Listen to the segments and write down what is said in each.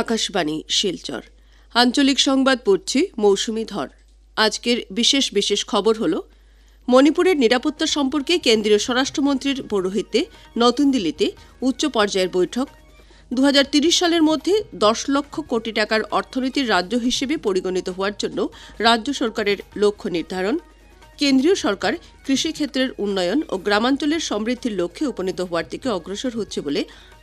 আকাশবাণী, শিলচর। আঞ্চলিক সংবাদ পড়ছি মৌসুমি ধর। আজকের বিশেষ বিশেষ খবর হল, মণিপুরের নিরাপত্তা সম্পর্কে কেন্দ্রীয় স্বরাষ্ট্রমন্ত্রীর পৌরোহিত্যে নতুন দিল্লিতে উচ্চ পর্যায়ের বৈঠক। দু সালের মধ্যে দশ লক্ষ কোটি টাকার অর্থনীতির রাজ্য হিসেবে পরিগণিত হওয়ার জন্য রাজ্য সরকারের লক্ষ্য নির্ধারণ। কেন্দ্রীয় সরকার কৃষিক্ষেত্রের উন্নয়ন ও গ্রামাঞ্চলের সমৃদ্ধির লক্ষ্যে উপনীত হওয়ার দিকে অগ্রসর হচ্ছে বলে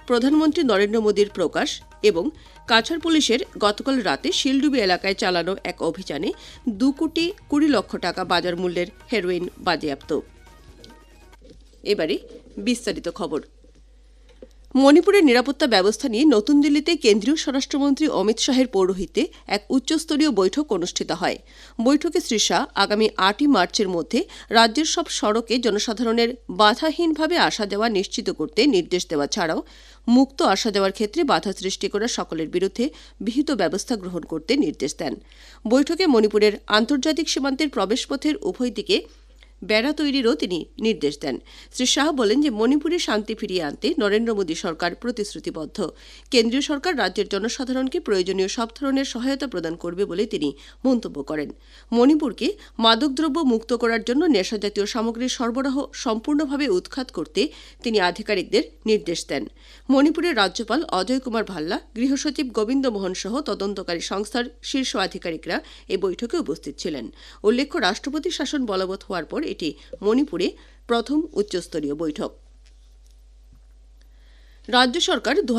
প্রধানমন্ত্রী নরেন্দ্র মোদীর প্রকাশ এবং কাছাড় পুলিশের গতকাল রাতে শিলডুবি এলাকায় চালানো এক অভিযানে দু কোটি কুড়ি লক্ষ টাকা বাজার মূল্যের হেরোইন বাজেয়াপ্ত। এবারে বিস্তারিত খবর। মণিপুরের নিরাপত্তা ব্যবস্থা নিয়ে নতুন দিল্লিতে কেন্দ্রীয় স্বরাষ্ট্রমন্ত্রী অমিত শাহের পৌরোহিত্যে এক উচ্চস্তরীয় বৈঠক অনুষ্ঠিত হয়। বৈঠকে শ্রী শাহ আগামী আটই মার্চের মধ্যে রাজ্যের সব সড়কে জনসাধারণের বাধাহীনভাবে আসা যাওয়া নিশ্চিত করতে নির্দেশ দেওয়া ছাড়াও মুক্ত আসা যাওয়ার ক্ষেত্রে বাধা সৃষ্টি করা সকলের বিরুদ্ধে বিহিত ব্যবস্থা গ্রহণ করতে নির্দেশ দেন। বৈঠকে মণিপুরের আন্তর্জাতিক সীমান্তের প্রবেশপথের উভয় দিকে বেড়া তৈরিরও তিনি নির্দেশ দেন। শ্রী শাহ বলেন যে মণিপুরে শান্তি ফিরিয়ে আনতে নরেন্দ্র মোদী সরকার প্রতিশ্রুতিবদ্ধ। কেন্দ্রীয় সরকার রাজ্যের জনসাধারণকে প্রয়োজনীয় সব ধরনের সহায়তা প্রদান করবে বলে তিনি মন্তব্য করেন। মণিপুরকে মাদকদ্রব্য মুক্ত করার জন্য নেশাজাতীয় সামগ্রীর সরবরাহ সম্পূর্ণভাবে উৎখাত করতে তিনি আধিকারিকদের নির্দেশ দেন। মণিপুরের রাজ্যপাল অজয় কুমার ভাল্লা গৃহসচিব গোবিন্দ মোহন সহ তদন্তকারী সংস্থার শীর্ষ আধিকারিকরা এই বৈঠকে উপস্থিত ছিলেন। উল্লেখ্য, রাষ্ট্রপতি শাসন বলবৎ হওয়ার পর এটি মণিপুরে প্রথম উচ্চস্তরীয় বৈঠক। রাজ্য সরকার দু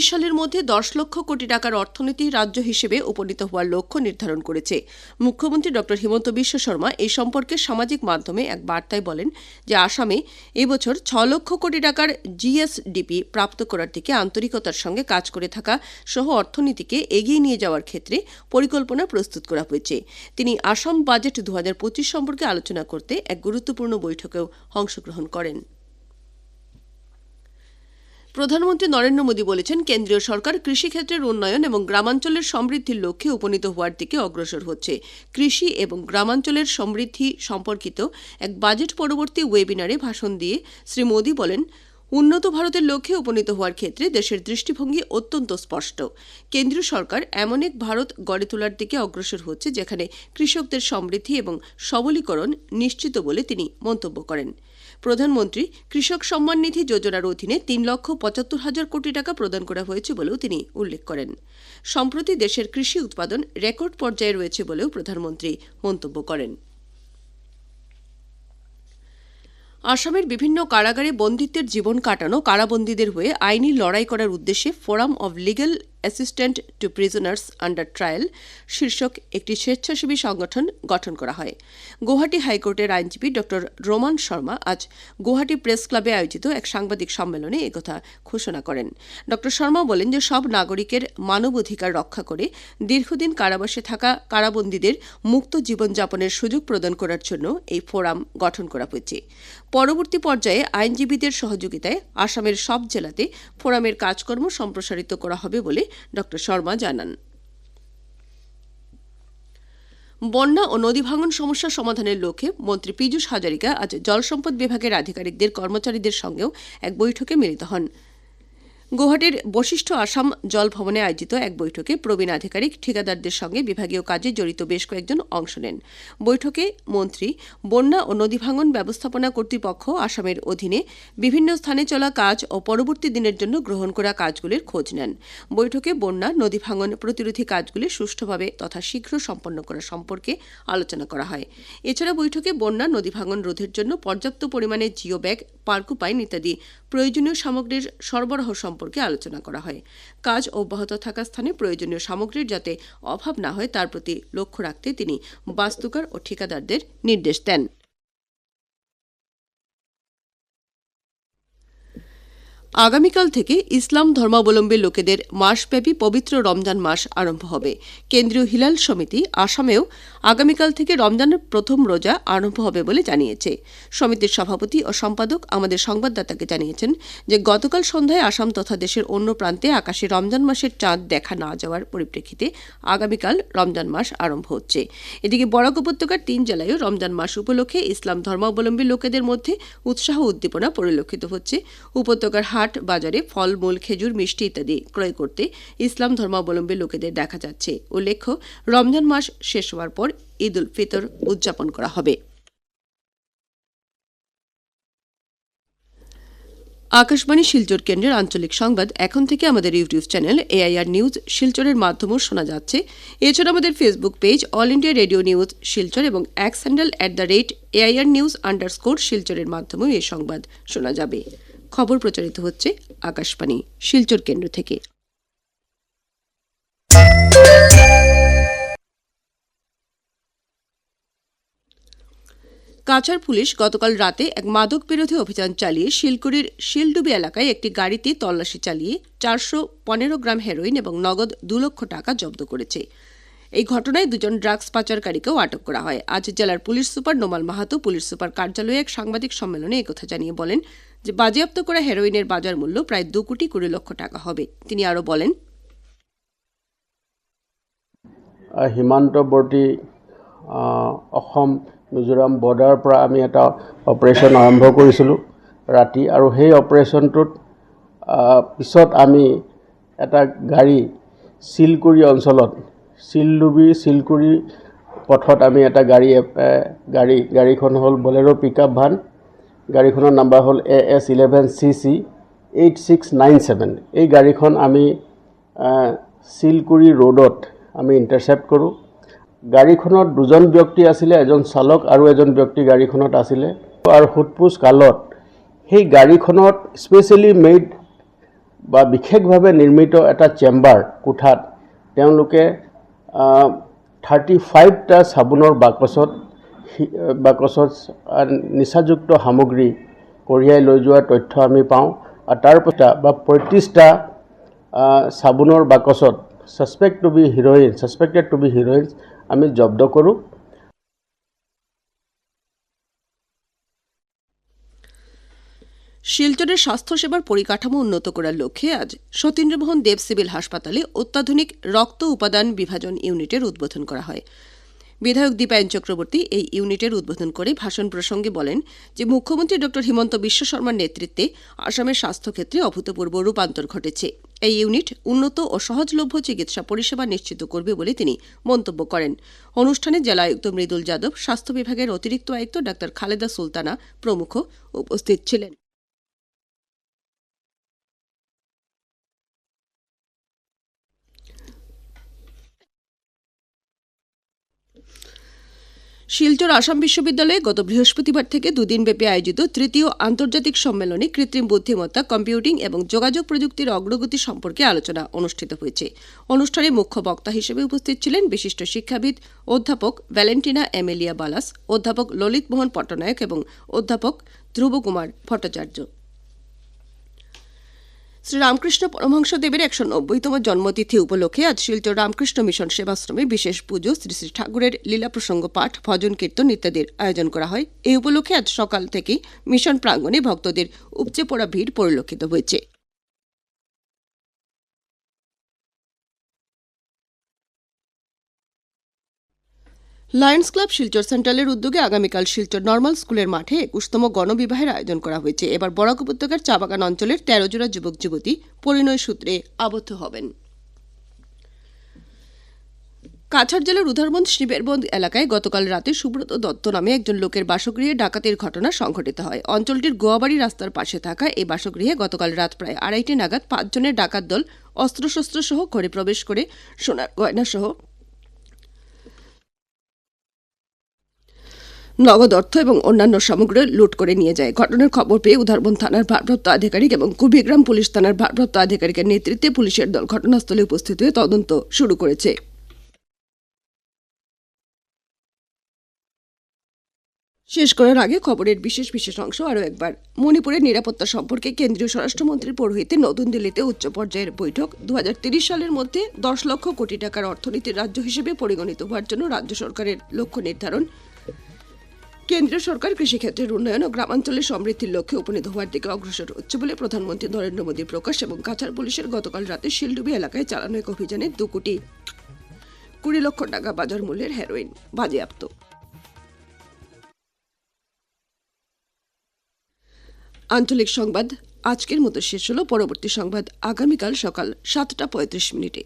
সালের মধ্যে দশ লক্ষ কোটি টাকার অর্থনীতি রাজ্য হিসেবে উপনীত হওয়ার লক্ষ্য নির্ধারণ করেছে। মুখ্যমন্ত্রী ড হিমন্ত বিশ্ব শর্মা এই সম্পর্কে সামাজিক মাধ্যমে এক বার্তায় বলেন যে আসামে এবছর ছ লক্ষ কোটি টাকার জিএসডিপি প্রাপ্ত করার দিকে আন্তরিকতার সঙ্গে কাজ করে থাকা সহ অর্থনীতিকে এগিয়ে নিয়ে যাওয়ার ক্ষেত্রে পরিকল্পনা প্রস্তুত করা হয়েছে। তিনি আসাম বাজেট দু হাজার পঁচিশ সম্পর্কে আলোচনা করতে এক গুরুত্বপূর্ণ বৈঠকেও অংশগ্রহণ করেন। প্রধানমন্ত্রী নরেন্দ্র মোদী বলেছেন, কেন্দ্রীয় সরকার কৃষিক্ষেত্রের উন্নয়ন এবং গ্রামাঞ্চলের সমৃদ্ধির লক্ষ্যে উপনীত হওয়ার দিকে অগ্রসর হচ্ছে। কৃষি এবং গ্রামাঞ্চলের সমৃদ্ধি সম্পর্কিত এক বাজেট পরবর্তী ওয়েবিনারে ভাষণ দিয়ে শ্রী মোদী বলেন, উন্নত ভারতের লক্ষ্যে উপনীত হওয়ার ক্ষেত্রে দেশের দৃষ্টিভঙ্গি অত্যন্ত স্পষ্ট। কেন্দ্রীয় সরকার এমন এক ভারত গড়ে তোলার দিকে অগ্রসর হচ্ছে, যেখানে কৃষকদের সমৃদ্ধি এবং সবলীকরণ নিশ্চিত বলে তিনি মন্তব্য করেন। প্রধানমন্ত্রী কৃষক সম্মান নিধি যোজনার অধীনে তিন লক্ষ পঁচাত্তর হাজার কোটি টাকা প্রদান করা হয়েছে বলেও তিনি উল্লেখ করেন। সম্প্রতি দেশের কৃষি উৎপাদন রেকর্ড পর্যায়ে রয়েছে বলেও প্রধানমন্ত্রী মন্তব্য করেন। আসামের বিভিন্ন কারাগারে বন্দিত্বের জীবন কাটানো কারাবন্দীদের হয়ে আইনি লড়াই করার উদ্দেশ্যে forum of legal assistant to prisoners under trial শীর্ষক একটি স্বেচ্ছাসেবী সংগঠন গঠন করা হয়। গুয়াহাটি হাইকোর্টের আইনজীবী ড রোমান শর্মা আজ গুয়াহাটি প্রেস ক্লাবে আয়োজিত এক সাংবাদিক সম্মেলনে একথা ঘোষণা করেন। ড শর্মা বলেন যে, সব নাগরিকের মানবাধিকার রক্ষা করে দীর্ঘদিন কারাবাসে থাকা কারাবন্দীদের মুক্ত জীবনযাপনের সুযোগ প্রদান করার জন্য এই ফোরাম গঠন করা হয়েছে। পরবর্তী পর্যায়ে আইনজীবীদের সহযোগিতায় আসামের সব জেলাতে ফোরামের কাজকর্ম সম্প্রসারিত করা হবে বলে ড শর্মা জানান। বন্যা ও নদী ভাঙন সমস্যা সমাধানের লক্ষ্যে মন্ত্রী পীযূষ হাজারিকা আজ জলসম্পদ বিভাগের আধিকারিকদের কর্মচারীদের সঙ্গেও এক বৈঠকে মিলিত হন। গুয়াহাটির বশিষ্ঠ আসাম জল ভবনে আয়োজিত এক বৈঠকে প্রবীণ আধিকারিক, ঠিকাদারদের সঙ্গে বিভাগীয় কাজে জড়িত বেশ কয়েকজন অংশ নেন। বৈঠকে মন্ত্রী, বন্যা ও নদী ভাঙন ব্যবস্থাপনা কর্তৃপক্ষ, আসামের অধীনে বিভিন্ন স্থানে চলা কাজ ও পরবর্তী দিনের জন্য গ্রহণ করা কাজগুলির খোঁজ নেন। বৈঠকে বন্যা, নদী ভাঙন প্রতিরোধী কাজগুলি সুষ্ঠুভাবে তথা শীঘ্র সম্পন্ন করা সম্পর্কে আলোচনা করা হয়। এছাড়া বৈঠকে বন্যা, নদী ভাঙন রোধের জন্য পর্যাপ্ত পরিমাণে জিও ব্যাগ পার্কুপাইন ইত্যাদি প্রয়োজনীয় সামগ্রীর সরবরাহ সম্পর্কে আলোচনা করা হয়। কাজ অব্যাহত থাকা স্থানে প্রয়োজনীয় সামগ্রীর যাতে অভাব না হয়, তার প্রতি লক্ষ্য রাখতে তিনি বাস্তুকার ও ঠিকাদারদের নির্দেশ দেন। আগামীকাল থেকে ইসলাম ধর্মাবলম্বী লোকেদের মাসব্যাপী পবিত্র রমজান মাস আরম্ভ হবে। কেন্দ্রীয় হিলাল সমিতি আসামেও আগামীকাল থেকে রমজানের প্রথম রোজা আরম্ভ হবে বলে জানিয়েছে। সমিতির সভাপতি ও সম্পাদক আমাদের সংবাদদাতাকে জানিয়েছেন যে, গতকাল সন্ধ্যায় আসাম তথা দেশের অন্য প্রান্তে আকাশে রমজান মাসের চাঁদ দেখা না যাওয়ার পরিপ্রেক্ষিতে আগামীকাল রমজান মাস আরম্ভ হচ্ছে। এদিকে বরাক উপত্যকার তিন জেলায়ও রমজান মাস উপলক্ষে ইসলাম ধর্মাবলম্বী লোকেদের মধ্যে উৎসাহ উদ্দীপনা পরিলক্ষিত হচ্ছে। উপত্যকার হাট, বাজারে ফলমূল খেজুর, মিষ্টি ইত্যাদি ক্রয় করতে ইসলাম ধর্মাবলম্বী লোকেদের দেখা যাচ্ছে। উল্লেখ্য, রমজান মাস শেষ হওয়ার পর ঈদ উল ফিতর উদযাপন করা হবে। আকাশবাণী শিলচর কেন্দ্রের আঞ্চলিক সংবাদ এখন থেকে আমাদের ইউটিউব চ্যানেল এআইআর নিউজ শিলচরের মাধ্যমেও শোনা যাচ্ছে। এছাড়া আমাদের Facebook page All India Radio News Silchar এবং X handle at the rate AIR news underscore শিলচরের মাধ্যমেও এই সংবাদ শোনা যাবে। খবর প্রচারিত হচ্ছে আকাশবাণী, শিলচর কেন্দ্র থেকে। কাছাড় পুলিশ গতকাল রাতে এক মাদক বিরোধী অভিযান চালিয়ে শিলকুড়ির শিলডুবি এলাকায় একটি গাড়িতে তল্লাশি চালিয়ে চারশো পনেরো গ্রাম হেরোইন এবং নগদ দু লক্ষ টাকা জব্দ করেছে। এই ঘটনায় দুজন ড্রাগস পাচারকারীকেও আটক করা হয়। আজ জেলার police super Nomal Mahato police super কার্যালয়ে এক সাংবাদিক সম্মেলনে একথা জানিয়ে বলেন যে বাজেয়াপ্ত করা হেরোইনের বাজার মূল্য প্রায় দু কোটি কুড়ি লক্ষ টাকা হবে। তিনি আরও বলেন সীমান্তৱৰ্তী অসম, মিজোৰাম বৰ্ডাৰৰ পৰা আমি এটা অপাৰেশ্যন আৰম্ভ কৰিছিলোঁ ৰাতি আৰু সেই অপাৰেশ্যনটোত পিছত আমি এটা গাড়ী চিলকুৰি অঞ্চলত চিলডুবি চিলকুৰি পথত আমি এটা গাড়ী গাড়ী, গাড়ীখন হ'ল বলেৰ' পিক আপ ভান গাড়ীখনৰ নাম্বাৰ হ'ল A S eleven C C eight six nine seven এই গাড়ীখন আমি আহ, চিলকুৰি ৰোডত আমি ইণ্টাৰচেপ্ট কৰোঁ। গাড়ীখনত দুজন ব্যক্তি আছিলে এজন চালক আৰু এজন ব্যক্তি গাড়ীখনত আছিলে। আৰু সোধপোছ কালত সেই গাড়ীখনত স্পেচিয়েলি মেড বা বিশেষভাৱে নিৰ্মিত এটা চেম্বাৰ কোঠাত তেওঁলোকে থাৰ্টি ফাইভটা চাবোনৰ বাকচত বাকচত নিচাযুক্ত সামগ্ৰী কঢ়িয়াই লৈ যোৱাৰ তথ্য আমি পাওঁ। আৰু তাৰ বা পঁয়ত্ৰিছটা চাবোনৰ বাকচত suspect to be heroin suspected to be heroin আমি জব্দ কৰোঁ। শিলচরের স্বাস্থ্যসেবার পরিকাঠামো উন্নত করার লক্ষ্যে আজ সতীন্দ্রমোহন দেব সিভিল হাসপাতালে অত্যাধুনিক রক্ত উপাদান বিভাজন ইউনিটের উদ্বোধন করা হয়। বিধায়ক দীপায়ন চক্রবর্তী এই ইউনিটের উদ্বোধন করে ভাষণ প্রসঙ্গে বলেন যে, মুখ্যমন্ত্রী ড. হিমন্ত বিশ্ব শর্মার নেতৃত্বে আসামের স্বাস্থ্যক্ষেত্রে অভূতপূর্ব রূপান্তর ঘটেছে। এই ইউনিট উন্নত ও সহজলভ্য চিকিৎসা পরিষেবা নিশ্চিত করবে বলে তিনি মন্তব্য করেন। অনুষ্ঠানে জেলা আয়ুক্ত মৃদুল যাদব, স্বাস্থ্য বিভাগের অতিরিক্ত আয়ুক্ত ডাক্তার খালেদা সুলতানা প্রমুখ উপস্থিত ছিলেন। শিলচর আসাম বিশ্ববিদ্যালয়ে গত বৃহস্পতিবার থেকে দুদিনব্যাপী আয়োজিত তৃতীয় আন্তর্জাতিক সম্মেলনে কৃত্রিম বুদ্ধিমত্তা, কম্পিউটিং এবং যোগাযোগ প্রযুক্তির অগ্রগতি সম্পর্কে আলোচনা অনুষ্ঠিত হয়েছে। অনুষ্ঠানে মুখ্য বক্তা হিসেবে উপস্থিত ছিলেন বিশিষ্ট শিক্ষাবিদ অধ্যাপক ভ্যালেন্টিনা এমেলিয়া বালাস, অধ্যাপক ললিত মোহন পট্টনায়ক এবং অধ্যাপক ধ্রুব কুমার ভট্টাচার্য। শ্রী রামকৃষ্ণ পরমহংসদেবের একশো নব্বইতম জন্মতিথি উপলক্ষে আজ শিলচর রামকৃষ্ণ মিশন সেবাশ্রমে বিশেষ পুজো শ্রী শ্রী ঠাকুরের লীলা প্রসঙ্গ পাঠ, ভজন কীর্তন ইত্যাদির আয়োজন করা হয়। এই উপলক্ষে আজ সকাল থেকেই মিশন প্রাঙ্গণে ভক্তদের উপচে পড়া ভিড় পরিলক্ষিত হয়েছে। লায়ন্স ক্লাব শিলচর সেন্ট্রালের উদ্যোগে আগামীকাল শিলচর নর্মাল স্কুলের মাঠে একুশতম গণবিবাহের আয়োজন করা হয়েছে। এবার বরাক উপত্যকার চা বাগান অঞ্চলের তেরো জোড়া যুবক যুবতী পরিণয় সূত্রে আবদ্ধ হবেন। কাছাড় জেলার উধারবন্দ শিবেরবন্দ এলাকায় গতকাল রাতে সুব্রত দত্ত নামে একজন লোকের বাসগৃহে ডাকাতির ঘটনা সংঘটিত হয়। অঞ্চলটির গোয়াবাড়ি রাস্তার পাশে থাকা এই বাসগৃহে গতকাল রাত প্রায় আড়াইটে নাগাদ পাঁচজনের ডাকাত দল অস্ত্রশস্ত্র সহ ঘরে প্রবেশ করে সোনার গয়না সহ নগদ অর্থ এবং অন্যান্য সামগ্রী লুট করে নিয়ে যায়। ঘটনার খবর পেয়ে উধারবন থানার ভারপ্রাপ্ত আধিকারিক এবং কুবিগ্রাম পুলিশ থানার ভারপ্রাপ্ত আধিকারিকের নেতৃত্বে পুলিশের দল ঘটনাস্থলে উপস্থিত হয়ে তদন্ত শুরু করেছে। শেষ করার আগে খবরের বিশেষ বিশেষ অংশ আরও একবার। মণিপুরের নিরাপত্তা সম্পর্কে কেন্দ্রীয় স্বরাষ্ট্রমন্ত্রীর পৌরোহিত্যে নতুন দিল্লিতে উচ্চ পর্যায়ের বৈঠক। দু সালের মধ্যে দশ লক্ষ কোটি টাকার অর্থনীতির রাজ্য হিসেবে পরিগণিত হওয়ার জন্য রাজ্য সরকারের লক্ষ্য নির্ধারণ। কেন্দ্রীয় সরকার কৃষিক্ষেত্রের উন্নয়ন ও গ্রামাঞ্চলের সমৃদ্ধির লক্ষ্যে উপনীত হওয়ার দিকে অগ্রসর হচ্ছে বলে প্রধানমন্ত্রী নরেন্দ্র মোদীর প্রকাশ এবং কাছাড় পুলিশের গতকাল রাতে শিলডুবি এলাকায় চালানো এক অভিযানে দু কোটি কুড়ি লক্ষ টাকা বাজার মূল্যের হেরোইন বাজেয়াপ্ত। আঞ্চলিক সংবাদ আজকের মতো শেষ হলো। পরবর্তী সংবাদ আগামীকাল সকাল সাতটা পঁয়ত্রিশ মিনিটে।